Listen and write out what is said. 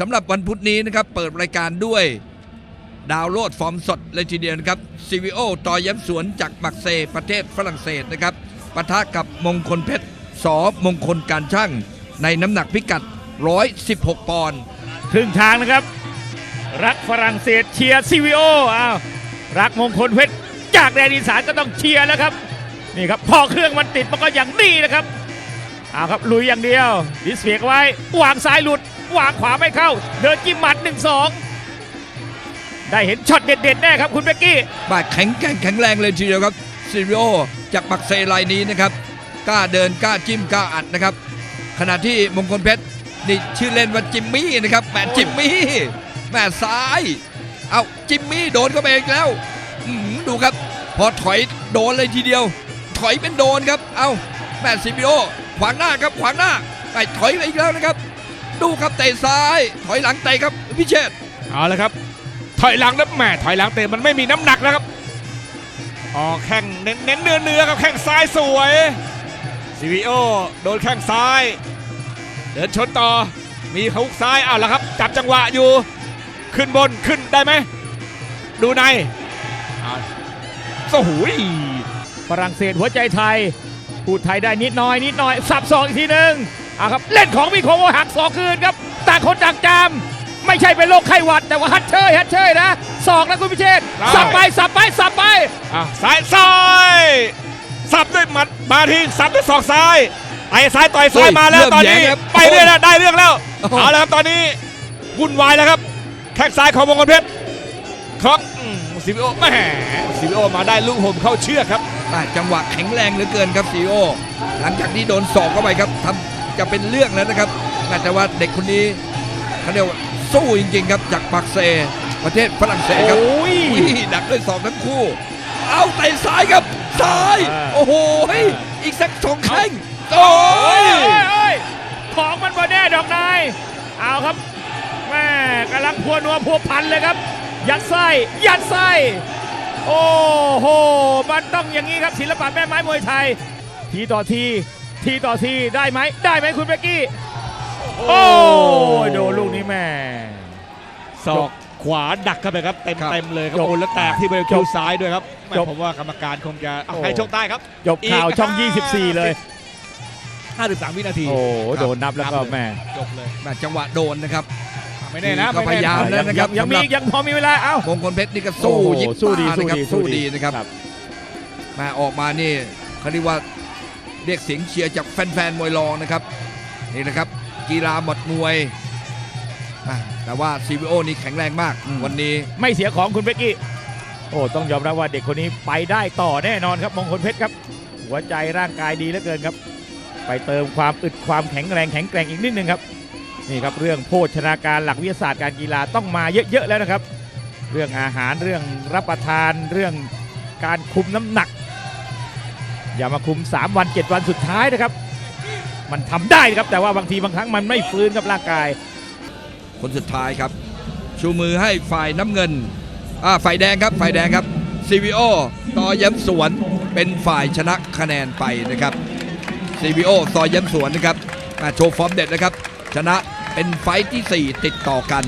สำหรับวันพุธนี้นะครับเปิดรายการด้วย ดาวโลดฟอร์มสดเลยทีเดียวนะครับซีวีโอต่อย้ำสวนจากมักเซประเทศฝรั่งเศสนะครับปะทะกับมงคลเพชรสอมงคลการช่าง ในน้ำหนักพิกัด 116 ปอนด์ครึ่งทางนะครับ รักฝรั่งเศสเชียร์ซีวีโออ้าวรักมงคลเพชรจากแดนอีสานก็ต้องเชียร์แล้วครับนี่ครับพอเครื่องมันติดมันก็อย่างนี้นะครับ เอาครับลุยอย่างเดียวดิสเฟียกไว้วางซ้ายหลุดวางขวาไม่เข้า เดินจิ้มหมัด1-2 ได้เห็นช็อตเด็ดๆแน่ครับคุณเบกกี้บาดแข็งแกร่งแข็งแรงเลยทีเดียวครับซีริโอจากปักเซรายนี้นะครับกล้าเดินกล้าจิ้มกล้าอัดนะครับ ขณะที่มงคลเพชรนี่ชื่อเล่นว่าจิมมี่นะครับแหมจิมมี่แหมซ้าย เอาจิมมี่โดนเข้าไปอีกแล้วดูครับ พอถอยโดนเลยทีเดียว ถอยเป็นโดนครับ เอาแหมซีริโอ ขวางหน้าครับขวางหน้าไปถอยไปอีกแล้วนะครับ ดูครับเตะซ้าย ถอยหลังเตะครับพิเชษฐ์เอาละครับ ถอยหลังนะแหม่ถอยหลังเตะมันไม่มีน้ำหนักนะครับออกแข้งเน้นเน้นเนื้อเนื้อครับแข้งซ้ายสวยซีวีโอโดนแข้งซ้าย เดินชนต่อมีเขาฮุกซ้ายเอาละครับ จับจังหวะอยู่ ขึ้นบนขึ้นได้ไหมดูในเอาโอ้โหยฝรั่งเศสหัวใจไทย พูดไทยได้นิดหน้อยนิดหน่อยสับสองอีกทีหนึ่งเอาครับเล่นของมีโคงหักสอกคืนครับต่างคนต่างจามไม่ใช่เป็นโรคไข้หวัดแต่ว่าฮัตเชยฮัตเชยนะสอกนะคุณพิเชษสับไปสับไปสับไปอะซ้ายซ้ายสับด้วยหมัดมาทิ้งสับด้วยศอกซ้ายไอ้ซ้ายต่อยซ้ายมาแล้วตอนนี้ไปเรื่อยแล้วได้เรื่องแล้วเอาละครับตอนนี้วุ่นวายแล้วครับแข้งซ้ายของมงคลเพชรครับซีวีโอแหมซีวีโอมาได้ลูกห่มเข้าเชือกครับอะ จังหวะแข็งแรงเหลือเกินครับซีโอ หลังจากที่โดนศอกเข้าไปครับทำจะเป็นเรื่องแล้วนะครับแต่ว่าเด็กคนนี้เขาเรียกว่าสู้จริงๆครับจากปักเซ ประเทศฝรั่งเศสครับโอ้ยอุ้ยดักด้วยศอกทั้งคู่ เอาเตะซ้ายครับซ้ายอ่าโอ้โหอ่าอีกสักสองแข้งโอ้โอ้ยยโอ้ยโอ้ยของมันบ่แน่ดอกนายเอาครับแม่กำลังพัวนัวพัวพันเลยครับ ยัดไส้ยัดไส้โอ้โห มันต้องอย่างนี้ครับศิลปะแม่ไม้มวยไทย ทีต่อที ทีต่อทีได้ไหมได้ไหมคุณเบกกี้ โอ้ยโดนลูกนี้แม่ศอกขวาดักเข้าไปครับเต็มครับเต็มเลยครับจบโอ้แล้วแตกที่บริเวณคิ้วซ้ายด้วยครับแม่จบผมว่ากรรมการคงจะเอาโอ้ให้โชคได้ครับจบข่าวช่องอีก24 เลย 53 วินาที โอ้โดนนับแล้วก็แม่จบเลยแม่จังหวะโดนนะครับไม่แน่นะก็พยายามไแน่แล้วนะครับยังมีสำหรับยังพอมีเวลาเอ้ามงคลเพชรนี่ก็สู้โอ้โหยิบสู้ดีตานะครับสู้สู้ดีดีนะครับครับ มาออกมานี่เขาเรียกว่าเรียกเสียงเชียร์จากแฟนๆมวยรองนะครับนี่นะครับกีฬาหมดมวยอะแต่ว่า CVO นี่แข็งแรงมากอืมวันนี้ไม่เสียของคุณเบกกี้ โอ้ต้องยอมรับว่าเด็กคนนี้ไปได้ต่อแน่นอนครับมงคลเพชรครับ หัวใจร่างกายดีเหลือเกินครับ ไปเติมความอึดความแข็งแรงแข็งแกร่งอีกนิดนึงครับนี่ครับเรื่องโภชนาการหลักวิทยาศาสตร์การกีฬาต้องมาเยอะๆแล้วนะครับ เรื่องอาหารเรื่องรับประทานเรื่องการคุมน้ำหนัก อย่ามาคุม 3 วัน 7 วันสุดท้ายนะครับ มันทำได้ครับ แต่ว่าบางทีบางครั้งมันไม่ฟื้นกับร่างกาย คนสุดท้ายครับ ชูมือให้ฝ่ายน้ำเงินอ่าฝ่ายแดงครับฝ่ายแดงครับ CVO ต่อย้ำสวนเป็นฝ่ายชนะคะแนนไปนะครับ CVO ต่อย้ำสวนนะครับโชว์ฟอร์มเด็ดนะครับ ชนะเป็นไฟท์ที่ 4 ติดต่อกัน